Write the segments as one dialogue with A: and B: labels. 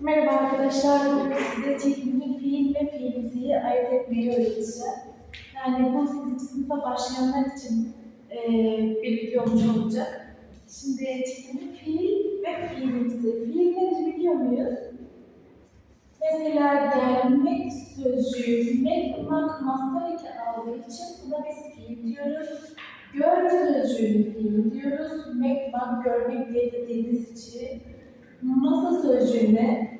A: Merhaba arkadaşlar, bugün size çekimli fiil ve fiilimsiyi ayırt etmeyi öğreteceğim. Yani bu 8. sınıfa başlayanlar için eee bir video olmuş olacak. Şimdi çekimli fiil ve fiilimsi. Fiil nedir biliyor muyuz? Mesela gelmek sözcüğü mekmak mastar eki aldığı için buna biz fiil diyoruz. Gör sözcüğünü fiil diyoruz. Mekmak görmek diye dediğimiz için masa sözcüğüne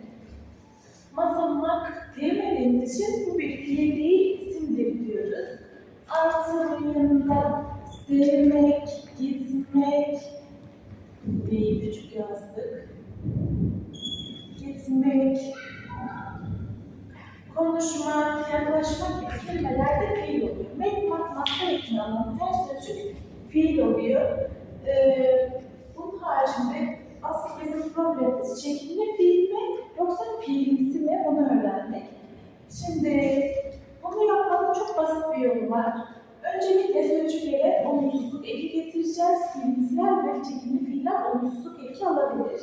A: masamak diyemediğimiz için bu bir fiil değil, isimdir diyoruz. Artı yanında sevmek, gitmek diye küçük yazdık. Gitmek, konuşmak, yaklaşmak gibi kelimeler de fiil oluyor. Mekmak, masa alan her sözcük fiil oluyor. Ee, bunun haricinde problemimiz çekimli fiil mi yoksa fiilimsi mi onu öğrenmek. Şimdi bunu yapmanın çok basit bir yolu var. Öncelikle sözcüklere olumsuzluk eki getireceğiz. Fiilimsiler ve çekimli fiiller olumsuzluk eki alabilir.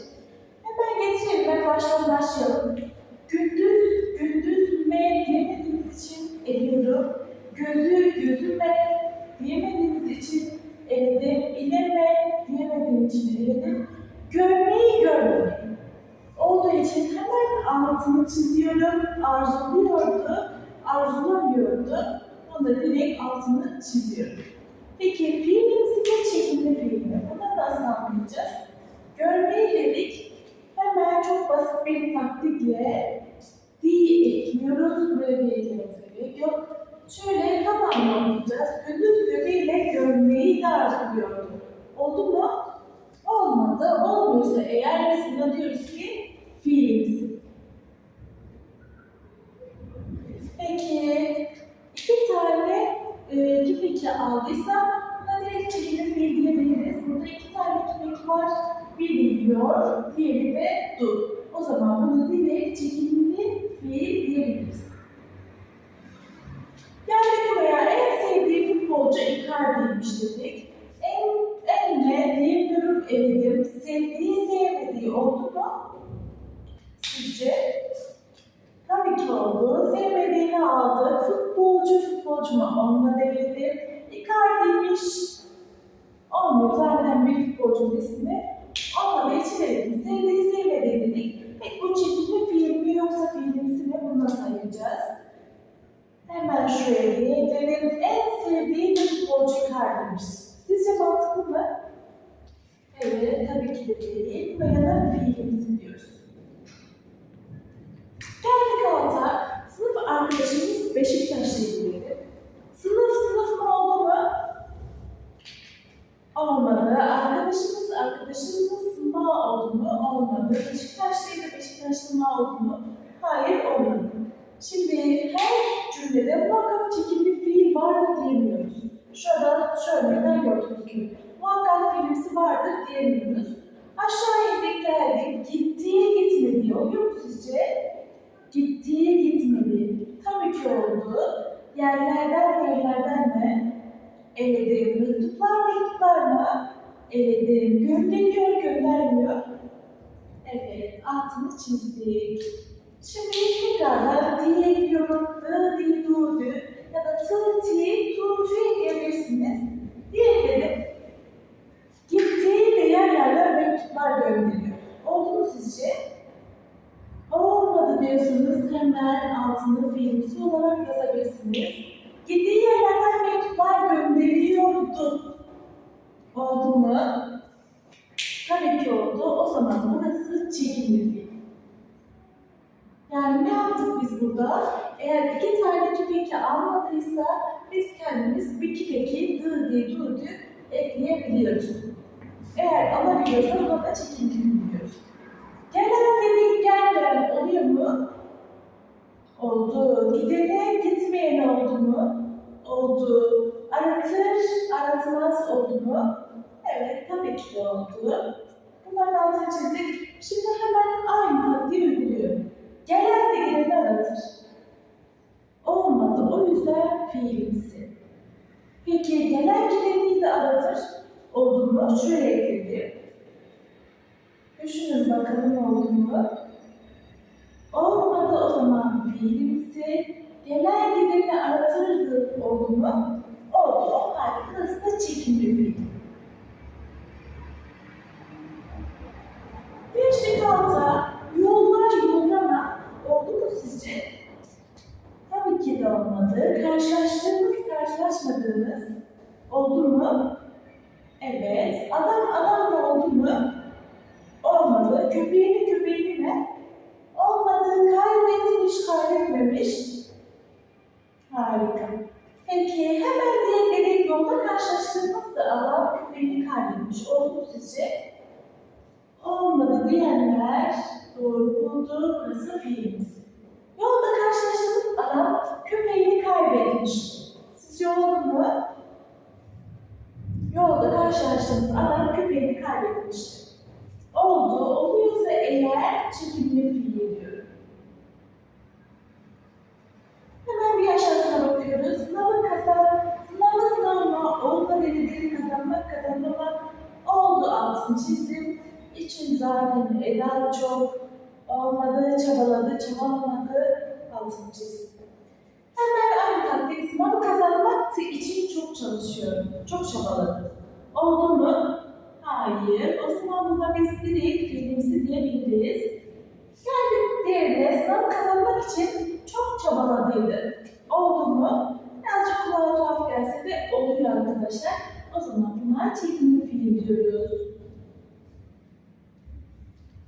A: Hemen getirelim. Ben baştan başlayalım. Gündüz, gündüz me diyemediğimiz için eliyorum. Gözü, gözüme diyemediğimiz için eledim. İleme diyemediğim için eledim. Görmeyi görmemeyi. Olduğu için hemen altını çiziyorum. Arzuluyordu, arzulamıyordu. Onu da direkt altını çiziyorum. Peki fiilimsi ve çekimli fiil mi? Bunu nasıl anlayacağız? Görmeyi dedik. Hemen çok basit bir taktikle di ekliyoruz. Buraya bir eklememize yok. Şöyle tam anlayacağız. Gündüz gözüyle görmeyi de arzuluyordu. Oldu mu? Olmadı. Olmuyorsa eğer biz buna diyoruz ki diğeri de dur. O zaman bunu direkt çekimli fiil diyebiliriz. Geldik buraya. En sevdiği futbolcu Icardi'ymiş dedik. En, en ne diyemiyorum eledim. Sevdiği sevmediği oldu mu? Sizce? Tabii ki oldu. Sevmediğini aldı. Futbolcu futbolcu mu? Onunla devledim. Icardi'ymiş. Olmuyor. Zaten bir futbolcunun ismi. Olmadığı için. Sevdiği sevmediği dedik. Peki bu çekimli fiil mi yoksa fiilimsi mi? Bunu nasıl ayıracağız? Hemen şuraya diyelim. En sevdiği bir futbolcu Icardi'miş. Sizce mantıklı mı? Evet, tabii ki de değil. Buraya da fiilimsi diyoruz. Geldik alta. Sınıf arkadaşımız Beşiktaş'la ilgili. Sınıf sınıf mı oldu mu? Olmadı. Arkadaşımız arkadaşımız ma oldu Olmadı. Beşiktaşlıydı Beşiktaşlı ma oldu mu? Hayır olmadı. Şimdi her cümlede muhakkak çekimli fiil vardır diyemiyoruz. Şurada şu örnekten gördüğünüz gibi. Muhakkak fiilimsi vardır diyemiyoruz. Aşağı indik geldik. Gittiği gitmedi. Oluyor mu sizce? Gittiği gitmedi. Tabii ki oldu. Yerlerden yerlerden mi? Eledim. Mektuplar mektuplar mı? Eledim. Gönderiyor göndermiyor. Evet. Altını çizdik. Şimdi tekrardan diye ekliyorum. D, di, du, dü ya da tı, ti, tu, fi diyebilirsiniz. Diğerleri gittiği ve yerlerden mektuplar gönderiyor. Oldu mu sizce? Olmadı diyorsunuz hemen altını fiilimsi olarak yazabilirsiniz. Gittiği yerlerden mektuplar gönderiyordu. Oldu mu? Tabii ki oldu. O zaman çekimli fiil. Yani ne yaptık biz burada? Eğer iki tane kipeki almadıysa biz kendimiz bir kipeki dı diye durdu ekleyebiliyoruz. Eğer alabiliyorsa buna da fiil diyoruz. Gelen dedik gelmeyen oluyor mu? Oldu. Gidene gitmeyen oldu mu? Oldu. Aratır, aratmaz oldu mu? Evet, tabii ki de oldu. Bunların altını çizdik. Şimdi hemen aynı taktiği uyguluyorum. Gelen de gideni aratır. Olmadı. O yüzden fiilimsi. Peki gelen gideni de aratır. Oldu mu? Şuraya ekledim. Düşünün bakalım oldu mu? fiilimsi. Gelen gideni aratırdı oldu mu? Oldu. O halde da çekimli fiil. Beşlik alta yollar yollama oldu mu sizce? Tabii ki de olmadı. Karşılaştığımız, karşılaşmadığımız oldu mu? Evet. Adam adam da oldu mu? Olmadı. Köpeğini köpeğini mi? Olmadı. Kaybetmiş, kaybetmemiş. Harika. Peki hemen diğerleri yolda karşılaştığımızda adam köpeğini kaybetmiş. Oldu mu sizce? Olmadı diyenler doğru buldu. Burası fiilimiz. Yolda karşılaştığımız adam köpeğini kaybetmiş. Mu? Yolda karşılaştığımız adam köpeğini kaybetmiştir. Oldu, oluyorsa eğer çekimli fiil diyorum. Hemen bir aşağısına bakıyoruz. Sınavı kazan, sınavı sınavma, olma belediyeyi kazanmak kazanmamak oldu altın çizim. İçin zaten eda çok olmadı, çabaladı, çabalamadı altın çizim. Taktik sınavı kazanmak için çok çalışıyorum, çok çabaladı. Oldu mu? Hayır. O zaman buna biz direkt fiilimsi diyebiliriz. Geldik diğerine sınavı kazanmak için çok çabaladıydı. Oldu mu? Birazcık kulağa tuhaf gelse de oluyor arkadaşlar. O zaman buna çekimli fiil diyoruz.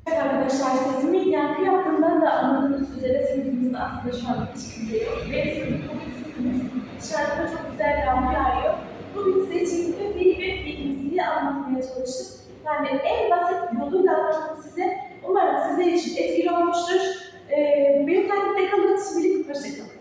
A: Evet arkadaşlar sesimin yankı yaptığından da anladığınız üzere sınıfımızda aslında şu an hiç kimse yok. Ve sınıf göreceksiniz. Çok güzel yağmur yağıyor. Bugün size Çin'de fil ve filmsini anlatmaya çalıştım. Yani en basit yoluyla anlattım size. Umarım sizler için etkili olmuştur. Ee, Beyefendi'de kalın, şimdilik hoşçakalın.